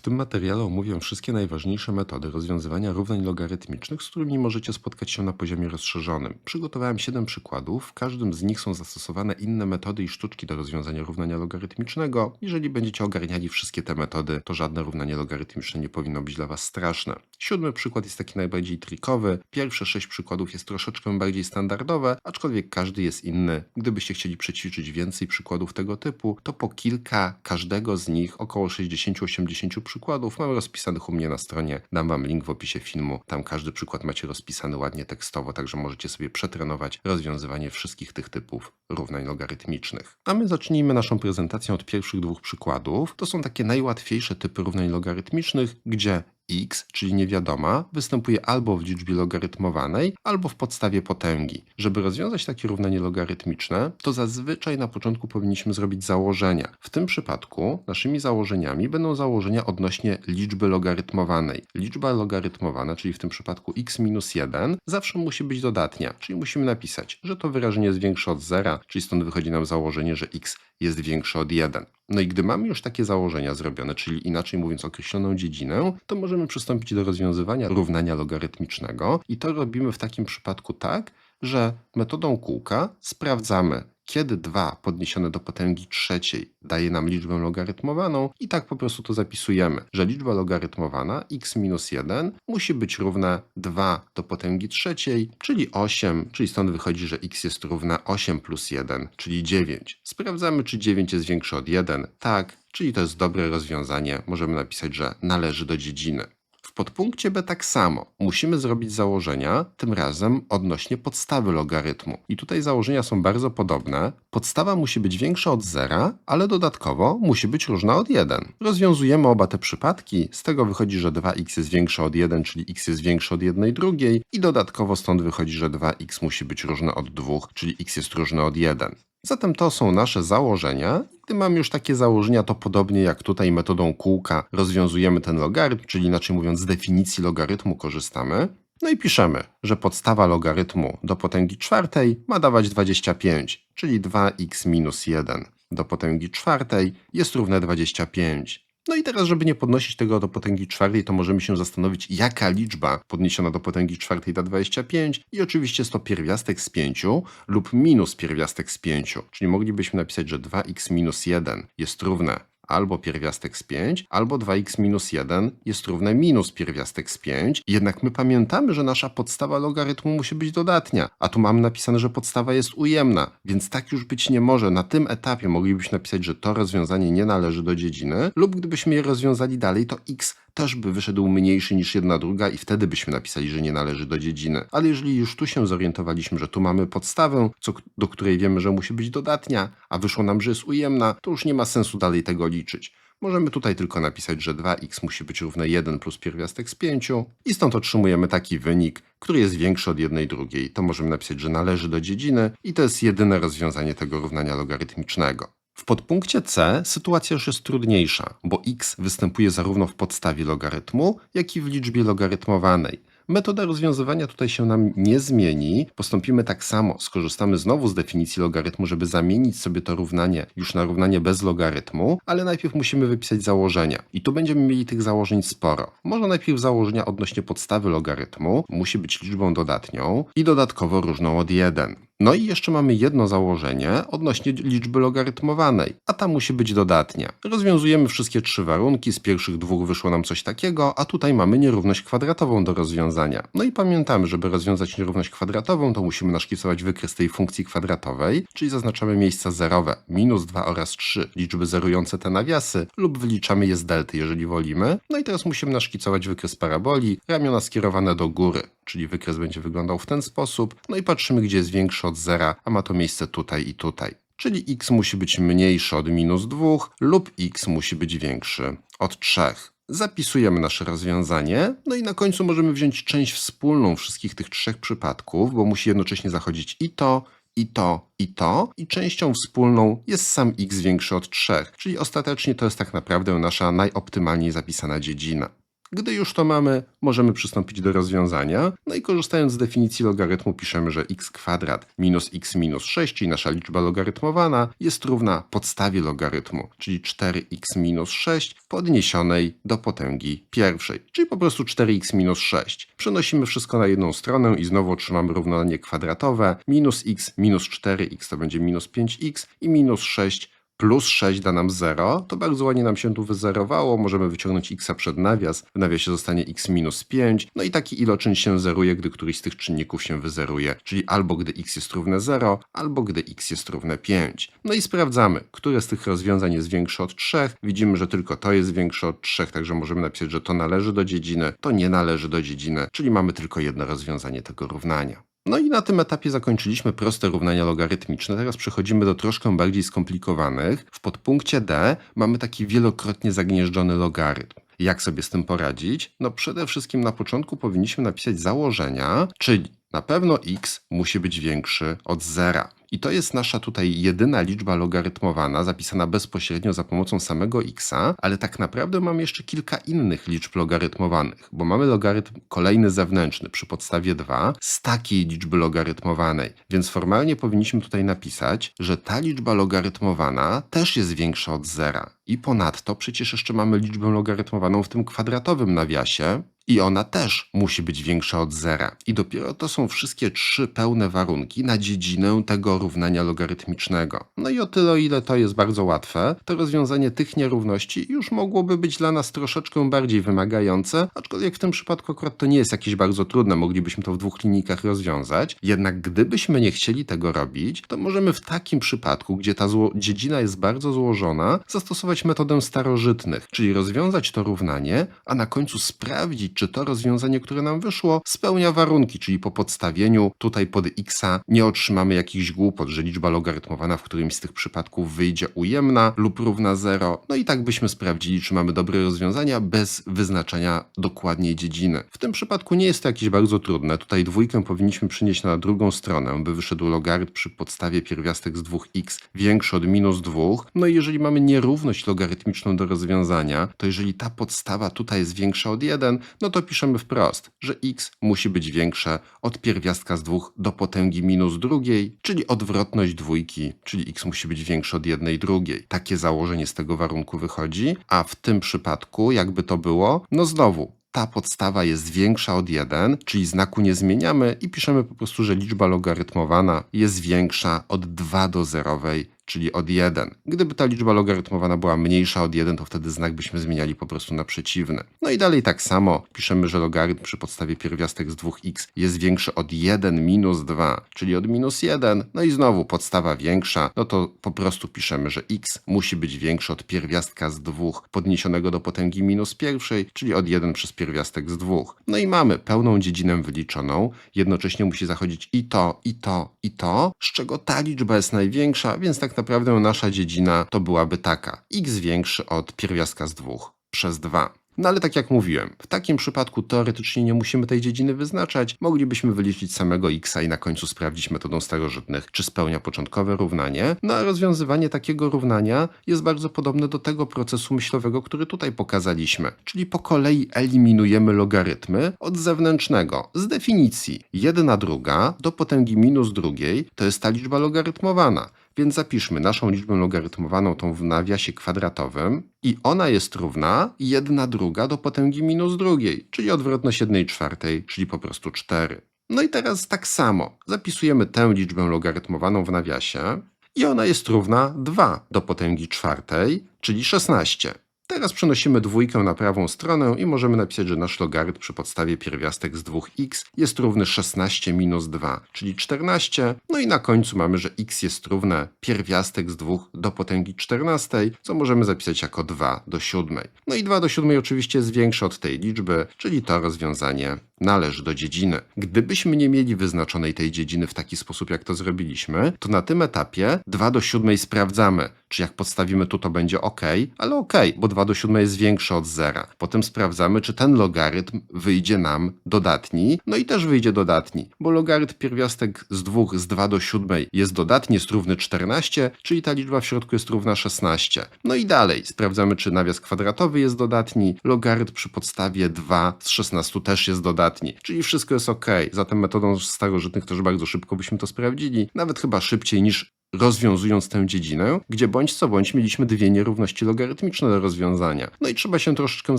W tym materiale omówię wszystkie najważniejsze metody rozwiązywania równań logarytmicznych, z którymi możecie spotkać się na poziomie rozszerzonym. Przygotowałem 7 przykładów, w każdym z nich są zastosowane inne metody i sztuczki do rozwiązania równania logarytmicznego. Jeżeli będziecie ogarniali wszystkie te metody, to żadne równanie logarytmiczne nie powinno być dla Was straszne. Siódmy przykład jest taki najbardziej trikowy, pierwsze sześć przykładów jest troszeczkę bardziej standardowe, aczkolwiek każdy jest inny. Gdybyście chcieli przećwiczyć więcej przykładów tego typu, to po kilka każdego z nich, około 60-80 przykładów mam rozpisanych u mnie na stronie. Dam Wam link w opisie filmu. Tam każdy przykład macie rozpisany ładnie tekstowo, także możecie sobie przetrenować rozwiązywanie wszystkich tych typów równań logarytmicznych. A my zacznijmy naszą prezentację od pierwszych dwóch przykładów. To są takie najłatwiejsze typy równań logarytmicznych, gdzie x, czyli niewiadoma, występuje albo w liczbie logarytmowanej, albo w podstawie potęgi. Żeby rozwiązać takie równanie logarytmiczne, to zazwyczaj na początku powinniśmy zrobić założenia. W tym przypadku naszymi założeniami będą założenia odnośnie liczby logarytmowanej. Liczba logarytmowana, czyli w tym przypadku x minus 1, zawsze musi być dodatnia, czyli musimy napisać, że to wyrażenie jest większe od zera, czyli stąd wychodzi nam założenie, że x jest większe od 1. No i gdy mamy już takie założenia zrobione, czyli inaczej mówiąc określoną dziedzinę, to możemy przystąpić do rozwiązywania równania logarytmicznego i to robimy w takim przypadku tak, że metodą kółka sprawdzamy, kiedy 2 podniesione do potęgi trzeciej daje nam liczbę logarytmowaną i tak po prostu to zapisujemy, że liczba logarytmowana x minus 1 musi być równa 2 do potęgi trzeciej, czyli 8, czyli stąd wychodzi, że x jest równa 8 plus 1, czyli 9. Sprawdzamy, czy 9 jest większe od 1. Tak, czyli to jest dobre rozwiązanie. Możemy napisać, że należy do dziedziny. W podpunkcie B tak samo. Musimy zrobić założenia, tym razem odnośnie podstawy logarytmu. I tutaj założenia są bardzo podobne. Podstawa musi być większa od zera, ale dodatkowo musi być różna od 1. Rozwiązujemy oba te przypadki, z tego wychodzi, że 2x jest większe od 1, czyli x jest większe od 1 drugiej i dodatkowo stąd wychodzi, że 2x musi być różne od 2, czyli x jest różne od 1. Zatem to są nasze założenia. Gdy mamy już takie założenia, to podobnie jak tutaj metodą kółka rozwiązujemy ten logarytm, czyli inaczej mówiąc z definicji logarytmu korzystamy. No i piszemy, że podstawa logarytmu do potęgi czwartej ma dawać 25, czyli 2x minus 1 do potęgi czwartej jest równe 25. No i teraz, żeby nie podnosić tego do potęgi czwartej, to możemy się zastanowić, jaka liczba podniesiona do potęgi czwartej da 25 i oczywiście jest to pierwiastek z 5 lub minus pierwiastek z 5, czyli moglibyśmy napisać, że 2x minus 1 jest równe albo pierwiastek z 5, albo 2x minus 1 jest równe minus pierwiastek z 5. Jednak my pamiętamy, że nasza podstawa logarytmu musi być dodatnia, a tu mamy napisane, że podstawa jest ujemna, więc tak już być nie może. Na tym etapie moglibyśmy napisać, że to rozwiązanie nie należy do dziedziny, lub gdybyśmy je rozwiązali dalej, to x też by wyszedł mniejszy niż jedna druga i wtedy byśmy napisali, że nie należy do dziedziny. Ale jeżeli już tu się zorientowaliśmy, że tu mamy podstawę, co, do której wiemy, że musi być dodatnia, a wyszło nam, że jest ujemna, to już nie ma sensu dalej tego liczyć. Możemy tutaj tylko napisać, że 2x musi być równe 1 plus pierwiastek z 5 i stąd otrzymujemy taki wynik, który jest większy od jednej drugiej. To możemy napisać, że należy do dziedziny i to jest jedyne rozwiązanie tego równania logarytmicznego. W podpunkcie C sytuacja już jest trudniejsza, bo x występuje zarówno w podstawie logarytmu, jak i w liczbie logarytmowanej. Metoda rozwiązywania tutaj się nam nie zmieni. Postąpimy tak samo. Skorzystamy znowu z definicji logarytmu, żeby zamienić sobie to równanie już na równanie bez logarytmu, ale najpierw musimy wypisać założenia. I tu będziemy mieli tych założeń sporo. Może najpierw założenia odnośnie podstawy logarytmu musi być liczbą dodatnią i dodatkowo różną od 1. No i jeszcze mamy jedno założenie odnośnie liczby logarytmowanej, a ta musi być dodatnia. Rozwiązujemy wszystkie trzy warunki, z pierwszych dwóch wyszło nam coś takiego, a tutaj mamy nierówność kwadratową do rozwiązania. No i pamiętamy, żeby rozwiązać nierówność kwadratową, to musimy naszkicować wykres tej funkcji kwadratowej, czyli zaznaczamy miejsca zerowe, minus 2 oraz 3, liczby zerujące te nawiasy, lub wyliczamy je z delty, jeżeli wolimy. No i teraz musimy naszkicować wykres paraboli, ramiona skierowane do góry, czyli wykres będzie wyglądał w ten sposób. No i patrzymy, gdzie jest większy od zera, a ma to miejsce tutaj i tutaj. Czyli x musi być mniejszy od minus 2 lub x musi być większy od 3. Zapisujemy nasze rozwiązanie, no i na końcu możemy wziąć część wspólną wszystkich tych trzech przypadków, bo musi jednocześnie zachodzić i to, i to, i to, i częścią wspólną jest sam x większy od 3, czyli ostatecznie to jest tak naprawdę nasza najoptymalniej zapisana dziedzina. Gdy już to mamy, możemy przystąpić do rozwiązania. No i korzystając z definicji logarytmu piszemy, że x kwadrat minus x minus 6, czyli nasza liczba logarytmowana, jest równa podstawie logarytmu, czyli 4x minus 6 podniesionej do potęgi pierwszej, czyli po prostu 4x minus 6. Przenosimy wszystko na jedną stronę i znowu otrzymamy równanie kwadratowe. Minus x minus 4x to będzie minus 5x i minus 6 plus 6 da nam 0, to bardzo ładnie nam się tu wyzerowało, możemy wyciągnąć x przed nawias, w nawiasie zostanie x minus 5, no i taki iloczyn się zeruje, gdy któryś z tych czynników się wyzeruje, czyli albo gdy x jest równe 0, albo gdy x jest równe 5. No i sprawdzamy, które z tych rozwiązań jest większe od 3, widzimy, że tylko to jest większe od 3, także możemy napisać, że to należy do dziedziny, to nie należy do dziedziny, czyli mamy tylko jedno rozwiązanie tego równania. No i na tym etapie zakończyliśmy proste równania logarytmiczne. Teraz przechodzimy do troszkę bardziej skomplikowanych. W podpunkcie D mamy taki wielokrotnie zagnieżdżony logarytm. Jak sobie z tym poradzić? No przede wszystkim na początku powinniśmy napisać założenia, czyli na pewno x musi być większy od zera. I to jest nasza tutaj jedyna liczba logarytmowana, zapisana bezpośrednio za pomocą samego x, ale tak naprawdę mamy jeszcze kilka innych liczb logarytmowanych, bo mamy logarytm kolejny zewnętrzny przy podstawie 2 z takiej liczby logarytmowanej. Więc formalnie powinniśmy tutaj napisać, że ta liczba logarytmowana też jest większa od zera. I ponadto przecież jeszcze mamy liczbę logarytmowaną w tym kwadratowym nawiasie, i ona też musi być większa od zera. I dopiero to są wszystkie trzy pełne warunki na dziedzinę tego równania logarytmicznego. No i o tyle, ile to jest bardzo łatwe, to rozwiązanie tych nierówności już mogłoby być dla nas troszeczkę bardziej wymagające, aczkolwiek w tym przypadku akurat to nie jest jakieś bardzo trudne, moglibyśmy to w dwóch linijkach rozwiązać. Jednak gdybyśmy nie chcieli tego robić, to możemy w takim przypadku, gdzie ta dziedzina jest bardzo złożona, zastosować metodę starożytnych, czyli rozwiązać to równanie, a na końcu sprawdzić, czy to rozwiązanie, które nam wyszło, spełnia warunki, czyli po podstawieniu tutaj pod x nie otrzymamy jakichś głupot, że liczba logarytmowana w którymś z tych przypadków wyjdzie ujemna lub równa 0. No i tak byśmy sprawdzili, czy mamy dobre rozwiązania bez wyznaczania dokładniej dziedziny. W tym przypadku nie jest to jakieś bardzo trudne. Tutaj dwójkę powinniśmy przynieść na drugą stronę, by wyszedł logarytm przy podstawie pierwiastek z 2x większy od minus 2. No i jeżeli mamy nierówność logarytmiczną do rozwiązania, to jeżeli ta podstawa tutaj jest większa od 1, no to piszemy wprost, że x musi być większe od pierwiastka z 2 do potęgi minus drugiej, czyli odwrotność dwójki, czyli x musi być większe od jednej drugiej. Takie założenie z tego warunku wychodzi, a w tym przypadku, jakby to było, no znowu, ta podstawa jest większa od 1, czyli znaku nie zmieniamy i piszemy po prostu, że liczba logarytmowana jest większa od 2 do zerowej, czyli od 1. Gdyby ta liczba logarytmowana była mniejsza od 1, to wtedy znak byśmy zmieniali po prostu na przeciwny. No i dalej tak samo piszemy, że logarytm przy podstawie pierwiastek z 2x jest większy od 1 minus 2, czyli od minus 1. No i znowu podstawa większa, no to po prostu piszemy, że x musi być większy od pierwiastka z 2 podniesionego do potęgi minus pierwszej, czyli od 1 przez pierwiastek z 2. No i mamy pełną dziedzinę wyliczoną, jednocześnie musi zachodzić i to, i to, i to, z czego ta liczba jest największa, więc tak naprawdę nasza dziedzina to byłaby taka. x większy od pierwiastka z 2 przez 2. No ale tak jak mówiłem, w takim przypadku teoretycznie nie musimy tej dziedziny wyznaczać, moglibyśmy wyliczyć samego x i na końcu sprawdzić metodą starożytnych, czy spełnia początkowe równanie. No a rozwiązywanie takiego równania jest bardzo podobne do tego procesu myślowego, który tutaj pokazaliśmy, czyli po kolei eliminujemy logarytmy od zewnętrznego. Z definicji jedna druga do potęgi minus drugiej to jest ta liczba logarytmowana. Więc zapiszmy naszą liczbę logarytmowaną tą w nawiasie kwadratowym i ona jest równa 1 druga do potęgi minus drugiej, czyli odwrotność 1 czwartej, czyli po prostu 4. No i teraz tak samo zapisujemy tę liczbę logarytmowaną w nawiasie i ona jest równa 2 do potęgi czwartej, czyli 16. Teraz przenosimy dwójkę na prawą stronę i możemy napisać, że nasz logarytm przy podstawie pierwiastek z 2x jest równy 16 minus 2, czyli 14. No i na końcu mamy, że x jest równe pierwiastek z 2 do potęgi 14, co możemy zapisać jako 2 do 7. No i 2 do 7 oczywiście jest większe od tej liczby, czyli to rozwiązanie należy do dziedziny. Gdybyśmy nie mieli wyznaczonej tej dziedziny w taki sposób, jak to zrobiliśmy, to na tym etapie 2 do 7 sprawdzamy, czy jak podstawimy tu, to będzie ok, ale ok, bo 2 do 7 jest większe od zera. Potem sprawdzamy, czy ten logarytm wyjdzie nam dodatni, no i też wyjdzie dodatni, bo logarytm pierwiastek z 2 z 2 do 7 jest dodatni, jest równy 14, czyli ta liczba w środku jest równa 16. No i dalej sprawdzamy, czy nawias kwadratowy jest dodatni, logarytm przy podstawie 2 z 16 też jest dodatni, czyli wszystko jest ok. Zatem metodą starożytnych też bardzo szybko byśmy to sprawdzili, nawet chyba szybciej niż rozwiązując tę dziedzinę, gdzie bądź co bądź mieliśmy dwie nierówności logarytmiczne do rozwiązania. No i trzeba się troszeczkę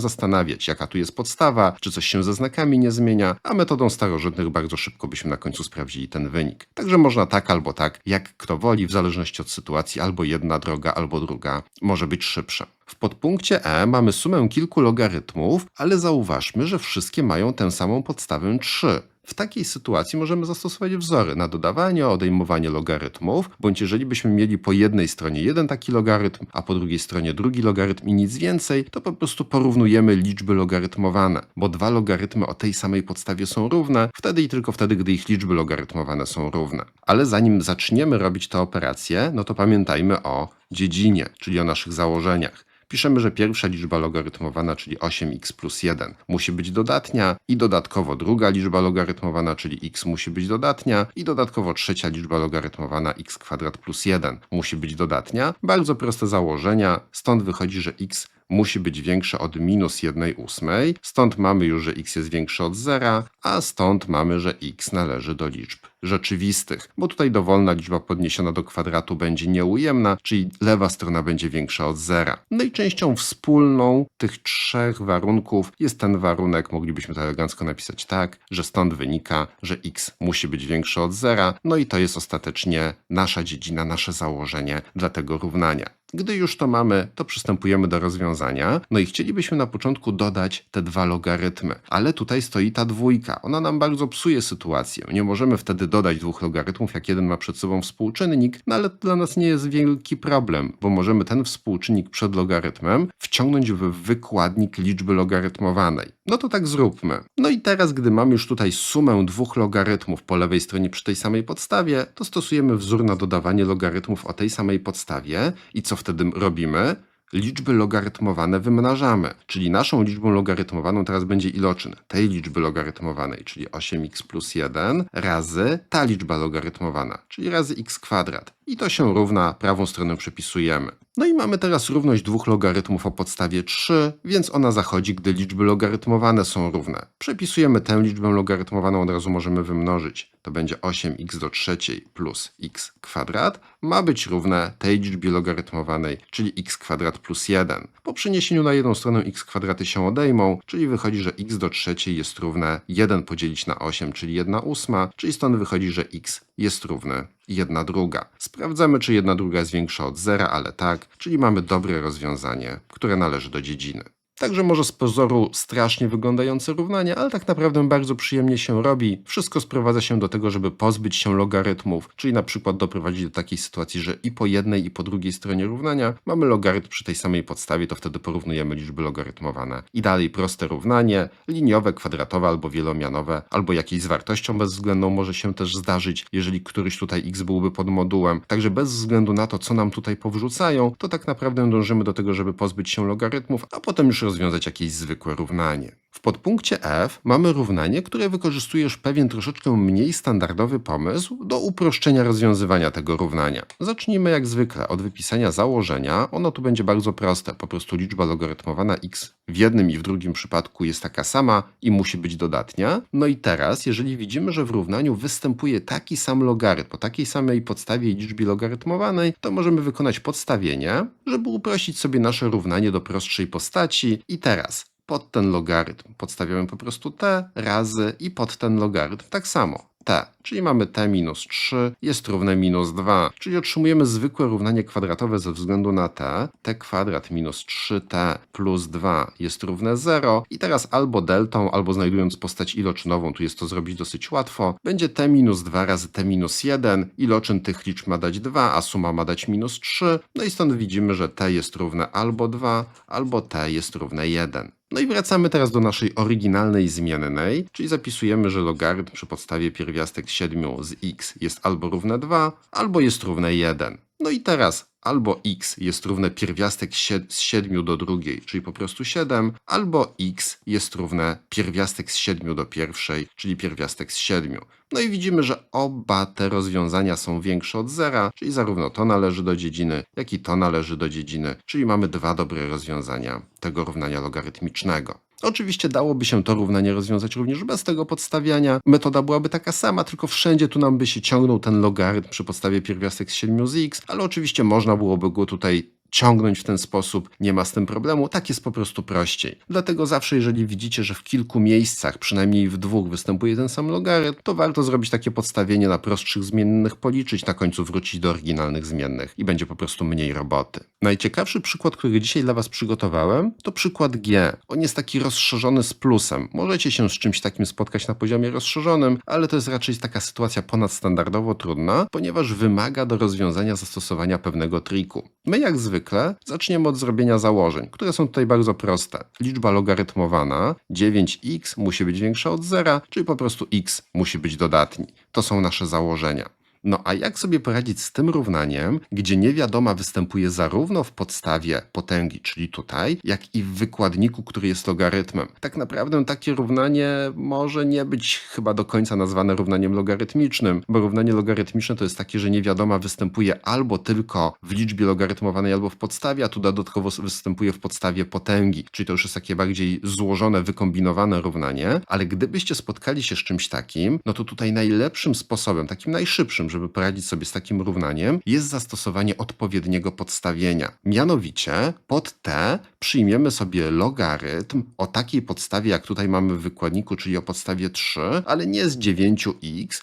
zastanawiać, jaka tu jest podstawa, czy coś się ze znakami nie zmienia, a metodą starożytnych bardzo szybko byśmy na końcu sprawdzili ten wynik. Także można tak albo tak, jak kto woli, w zależności od sytuacji, albo jedna droga, albo druga może być szybsza. W podpunkcie E mamy sumę kilku logarytmów, ale zauważmy, że wszystkie mają tę samą podstawę 3. W takiej sytuacji możemy zastosować wzory na dodawanie, odejmowanie logarytmów, bądź jeżeli byśmy mieli po jednej stronie jeden taki logarytm, a po drugiej stronie drugi logarytm i nic więcej, to po prostu porównujemy liczby logarytmowane, bo dwa logarytmy o tej samej podstawie są równe, wtedy i tylko wtedy, gdy ich liczby logarytmowane są równe. Ale zanim zaczniemy robić te operacje, no to pamiętajmy o dziedzinie, czyli o naszych założeniach piszemy, że pierwsza liczba logarytmowana, czyli 8x plus 1, musi być dodatnia i dodatkowo druga liczba logarytmowana, czyli x musi być dodatnia i dodatkowo trzecia liczba logarytmowana x kwadrat plus 1 musi być dodatnia. Bardzo proste założenia, stąd wychodzi, że x musi być większe od minus 1 ósmej, stąd mamy już, że x jest większe od zera, a stąd mamy, że x należy do liczb rzeczywistych, bo tutaj dowolna liczba podniesiona do kwadratu będzie nieujemna, czyli lewa strona będzie większa od zera. No i częścią wspólną tych trzech warunków jest ten warunek, moglibyśmy to elegancko napisać tak, że stąd wynika, że x musi być większe od zera, no i to jest ostatecznie nasza dziedzina, nasze założenie dla tego równania. Gdy już to mamy, to przystępujemy do rozwiązania. No i chcielibyśmy na początku dodać te dwa logarytmy, ale tutaj stoi ta dwójka. Ona nam bardzo psuje sytuację. Nie możemy wtedy dodać dwóch logarytmów, jak jeden ma przed sobą współczynnik, no ale to dla nas nie jest wielki problem, bo możemy ten współczynnik przed logarytmem wciągnąć w wykładnik liczby logarytmowanej. No to tak zróbmy. No i teraz, gdy mamy już tutaj sumę dwóch logarytmów po lewej stronie przy tej samej podstawie, to stosujemy wzór na dodawanie logarytmów o tej samej podstawie i co wtedy robimy? Liczby logarytmowane wymnażamy, czyli naszą liczbą logarytmowaną teraz będzie iloczyn tej liczby logarytmowanej, czyli 8x plus 1 razy ta liczba logarytmowana, czyli razy x kwadrat. I to się równa, prawą stronę przepisujemy. No i mamy teraz równość dwóch logarytmów o podstawie 3, więc ona zachodzi, gdy liczby logarytmowane są równe. Przepisujemy tę liczbę logarytmowaną, od razu możemy wymnożyć. To będzie 8x do trzeciej plus x kwadrat ma być równe tej liczbie logarytmowanej, czyli x kwadrat plus 1. Po przeniesieniu na jedną stronę x kwadraty się odejmą, czyli wychodzi, że x do trzeciej jest równe 1 podzielić na 8, czyli 1 ósma, czyli stąd wychodzi, że x jest równe 1 druga. Sprawdzamy, czy 1 druga jest większa od zera, ale tak, czyli mamy dobre rozwiązanie, które należy do dziedziny. Także może z pozoru strasznie wyglądające równanie, ale tak naprawdę bardzo przyjemnie się robi. Wszystko sprowadza się do tego, żeby pozbyć się logarytmów, czyli na przykład doprowadzić do takiej sytuacji, że i po jednej i po drugiej stronie równania mamy logarytm przy tej samej podstawie, to wtedy porównujemy liczby logarytmowane. I dalej proste równanie, liniowe, kwadratowe albo wielomianowe, albo jakieś z wartością bezwzględną może się też zdarzyć, jeżeli któryś tutaj x byłby pod modułem. Także bez względu na to, co nam tutaj powrzucają, to tak naprawdę dążymy do tego, żeby pozbyć się logarytmów, a potem już rozwiązać jakieś zwykłe równanie. W podpunkcie F mamy równanie, które wykorzystuje już pewien troszeczkę mniej standardowy pomysł do uproszczenia rozwiązywania tego równania. Zacznijmy jak zwykle od wypisania założenia. Ono tu będzie bardzo proste. Po prostu liczba logarytmowana x w jednym i w drugim przypadku jest taka sama i musi być dodatnia. No i teraz, jeżeli widzimy, że w równaniu występuje taki sam logarytm po takiej samej podstawie liczbie logarytmowanej, to możemy wykonać podstawienie, żeby uprościć sobie nasze równanie do prostszej postaci. I teraz pod ten logarytm. Podstawiamy po prostu t razy i pod ten logarytm tak samo. T, czyli mamy t minus 3 jest równe minus 2, czyli otrzymujemy zwykłe równanie kwadratowe ze względu na t, t kwadrat minus 3t plus 2 jest równe 0 i teraz albo deltą, albo znajdując postać iloczynową, tu jest to zrobić dosyć łatwo, będzie t minus 2 razy t minus 1, iloczyn tych liczb ma dać 2, a suma ma dać minus 3, no i stąd widzimy, że t jest równe albo 2, albo t jest równe 1. No i wracamy teraz do naszej oryginalnej zmiennej, czyli zapisujemy, że logarytm przy podstawie pierwiastek 7 z x jest albo równe 2, albo jest równe 1. No i teraz albo x jest równe pierwiastek z 7 do drugiej, czyli po prostu 7, albo x jest równe pierwiastek z 7 do pierwszej, czyli pierwiastek z 7. No i widzimy, że oba te rozwiązania są większe od zera, czyli zarówno to należy do dziedziny, jak i to należy do dziedziny, czyli mamy dwa dobre rozwiązania tego równania logarytmicznego. Oczywiście dałoby się to równanie rozwiązać również bez tego podstawiania. Metoda byłaby taka sama, tylko wszędzie tu nam by się ciągnął ten logarytm przy podstawie pierwiastek z 7 z x, ale oczywiście można byłoby go tutaj ciągnąć w ten sposób, nie ma z tym problemu, tak jest po prostu prościej. Dlatego zawsze, jeżeli widzicie, że w kilku miejscach, przynajmniej w dwóch, występuje ten sam logarytm, to warto zrobić takie podstawienie na prostszych zmiennych, policzyć, na końcu wrócić do oryginalnych zmiennych i będzie po prostu mniej roboty. Najciekawszy przykład, który dzisiaj dla Was przygotowałem, to przykład G. On jest taki rozszerzony z plusem. Możecie się z czymś takim spotkać na poziomie rozszerzonym, ale to jest raczej taka sytuacja ponadstandardowo trudna, ponieważ wymaga do rozwiązania zastosowania pewnego triku. My jak zwykle zaczniemy od zrobienia założeń, które są tutaj bardzo proste. Liczba logarytmowana 9x musi być większa od zera, czyli po prostu x musi być dodatni. To są nasze założenia. No a jak sobie poradzić z tym równaniem, gdzie niewiadoma występuje zarówno w podstawie potęgi, czyli tutaj, jak i w wykładniku, który jest logarytmem? Tak naprawdę takie równanie może nie być chyba do końca nazwane równaniem logarytmicznym, bo równanie logarytmiczne to jest takie, że niewiadoma występuje albo tylko w liczbie logarytmowanej, albo w podstawie, a tu dodatkowo występuje w podstawie potęgi, czyli to już jest takie bardziej złożone, wykombinowane równanie, ale gdybyście spotkali się z czymś takim, no to tutaj najlepszym sposobem, takim najszybszym, żeby poradzić sobie z takim równaniem, jest zastosowanie odpowiedniego podstawienia. Mianowicie pod t przyjmiemy sobie logarytm o takiej podstawie, jak tutaj mamy w wykładniku, czyli o podstawie 3, ale nie z 9x,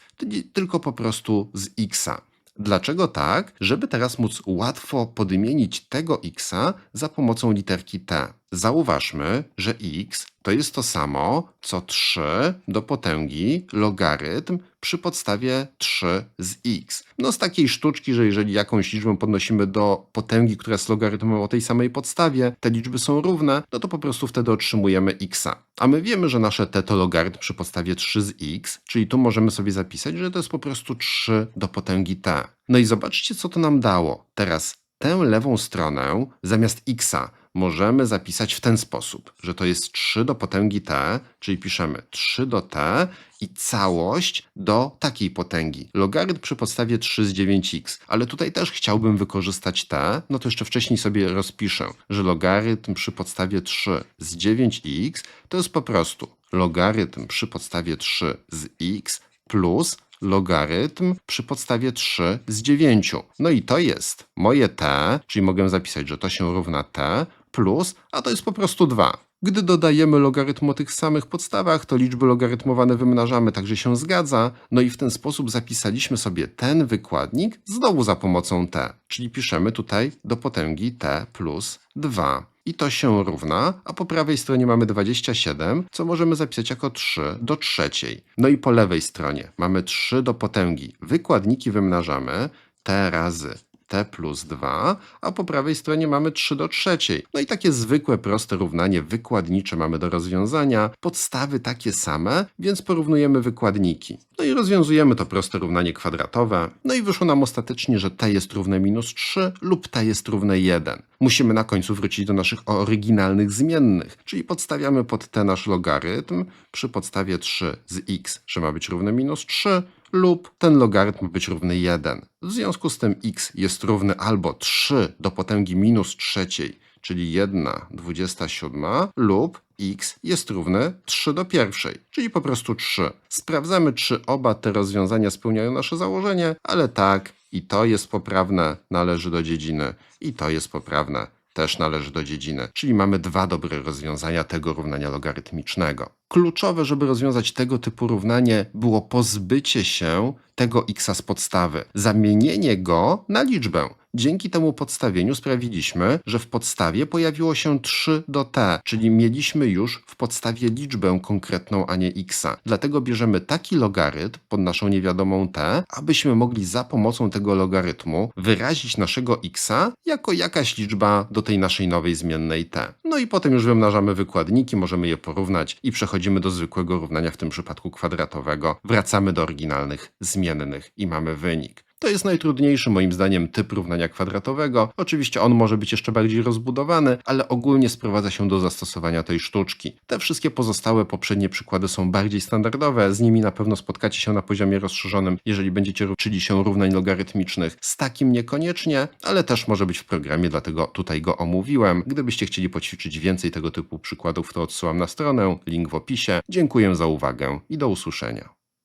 tylko po prostu z xa. Dlaczego tak? Żeby teraz móc łatwo podmienić tego x za pomocą literki t. Zauważmy, że x to jest to samo, co 3 do potęgi logarytm przy podstawie 3 z x. No z takiej sztuczki, że jeżeli jakąś liczbę podnosimy do potęgi, która jest logarytmem o tej samej podstawie, te liczby są równe, no to po prostu wtedy otrzymujemy x. A my wiemy, że nasze t to logarytm przy podstawie 3 z x, czyli tu możemy sobie zapisać, że to jest po prostu 3 do potęgi t. No i zobaczcie, co to nam dało. Teraz tę lewą stronę zamiast x możemy zapisać w ten sposób, że to jest 3 do potęgi t, czyli piszemy 3 do t i całość do takiej potęgi. Logarytm przy podstawie 3 z 9x, ale tutaj też chciałbym wykorzystać t, no to jeszcze wcześniej sobie rozpiszę, że logarytm przy podstawie 3 z 9x to jest po prostu logarytm przy podstawie 3 z x plus logarytm przy podstawie 3 z 9. No i to jest moje t, czyli mogę zapisać, że to się równa t plus, a to jest po prostu 2. Gdy dodajemy logarytm o tych samych podstawach, to liczby logarytmowane wymnażamy, także się zgadza. No i w ten sposób zapisaliśmy sobie ten wykładnik znowu za pomocą t, czyli piszemy tutaj do potęgi t plus 2. I to się równa, a po prawej stronie mamy 27, co możemy zapisać jako 3 do trzeciej. No i po lewej stronie mamy 3 do potęgi. Wykładniki wymnażamy t razy t plus 2, a po prawej stronie mamy 3 do trzeciej. No i takie zwykłe, proste równanie wykładnicze mamy do rozwiązania. Podstawy takie same, więc porównujemy wykładniki. No i rozwiązujemy to proste równanie kwadratowe. No i wyszło nam ostatecznie, że t jest równe minus 3 lub t jest równe 1. Musimy na końcu wrócić do naszych oryginalnych zmiennych, czyli podstawiamy pod t nasz logarytm przy podstawie 3 z x, że ma być równe minus 3, lub ten logarytm ma być równy 1. W związku z tym x jest równy albo 3 do potęgi minus trzeciej, czyli 1 27, lub x jest równy 3 do pierwszej, czyli po prostu 3. Sprawdzamy, czy oba te rozwiązania spełniają nasze założenie, ale tak, i to jest poprawne, należy do dziedziny, i to jest poprawne, też należy do dziedziny. Czyli mamy dwa dobre rozwiązania tego równania logarytmicznego. Kluczowe, żeby rozwiązać tego typu równanie, było pozbycie się tego x z podstawy. Zamienienie go na liczbę. Dzięki temu podstawieniu sprawiliśmy, że w podstawie pojawiło się 3 do t, czyli mieliśmy już w podstawie liczbę konkretną, a nie x. Dlatego bierzemy taki logarytm pod naszą niewiadomą t, abyśmy mogli za pomocą tego logarytmu wyrazić naszego x jako jakaś liczba do tej naszej nowej zmiennej t. No i potem już wymnażamy wykładniki, możemy je porównać i przechodzimy do zwykłego równania, w tym przypadku kwadratowego. Wracamy do oryginalnych zmiennych i mamy wynik. To jest najtrudniejszy moim zdaniem typ równania kwadratowego. Oczywiście on może być jeszcze bardziej rozbudowany, ale ogólnie sprowadza się do zastosowania tej sztuczki. Te wszystkie pozostałe poprzednie przykłady są bardziej standardowe, z nimi na pewno spotkacie się na poziomie rozszerzonym, jeżeli będziecie uczyli się równań logarytmicznych. Z takim niekoniecznie, ale też może być w programie, dlatego tutaj go omówiłem. Gdybyście chcieli poćwiczyć więcej tego typu przykładów, to odsyłam na stronę, link w opisie. Dziękuję za uwagę i do usłyszenia.